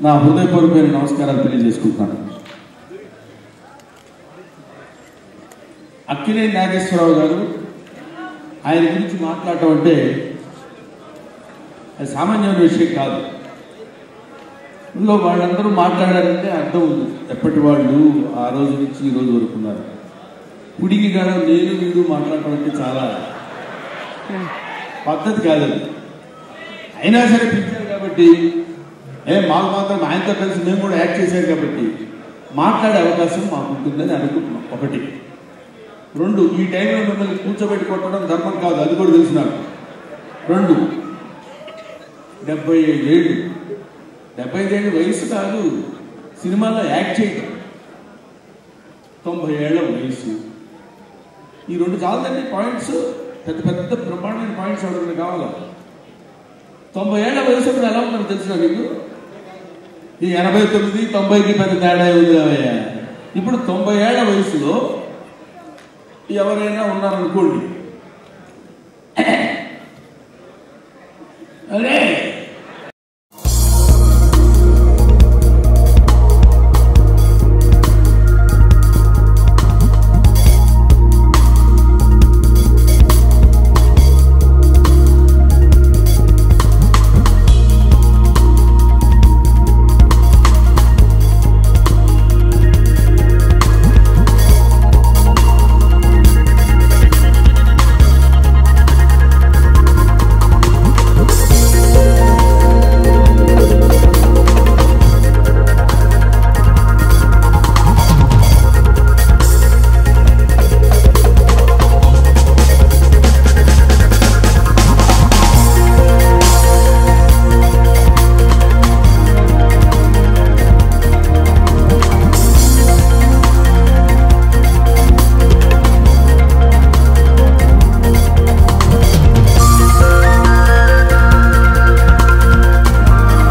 నా హృదయపూర్వకమైన నమస్కారాలు తెలియజేసుకుంటున్నాను. అక్కినే నాగేశ్వరరావు గారు ఆయన గురించి మాట్లాడటం అంటే అది సామాన్యమైన విషయం కాదు. ఇందులో వాళ్ళందరూ మాట్లాడారంటే అర్థం ఉంది. ఎప్పటి వాళ్ళు ఆ రోజు నుంచి ఈ రోజు వరకు ఉన్నారు. పుడికి గడ నేను వీడు మాట్లాడటం అంటే చాలా పద్ధతి కాదు అది. అయినా సరే పిలిచారు కాబట్టి ఏ మాకు మాత్రం ఆయనతో కలిసి మేము కూడా యాక్ట్ చేశారు కాబట్టి మాట్లాడే అవకాశం మాకు ఉంటుందని అనుకుంటున్నాం. ఒకటి. రెండు ఈ టైంలో మిమ్మల్ని కూర్చోబెట్టి కొట్టడం ధర్మం కాదు అది కూడా తెలుసు రెండు. డెబ్బై ఐదేళ్ళు డెబ్బై ఐదేళ్ళు వయసు కాదు సినిమాలో యాక్ట్ చేయటం. తొంభై ఏళ్ళ వయసు. ఈ రెండు చాలదండి పాయింట్స్. పెద్ద పెద్ద బ్రహ్మాండమైన పాయింట్స్ ఎవరికి కావాలా? తొంభై ఏళ్ళ వయసు ఎలా ఉంటుందో తెలిసిన మీకు ఈ ఎనభై తొమ్మిది తొంభైకి పెద్ద తేడా ఉంది ఇప్పుడు తొంభై ఏళ్ళ వయసులో ఎవరైనా ఉన్నారనుకోండి. అరే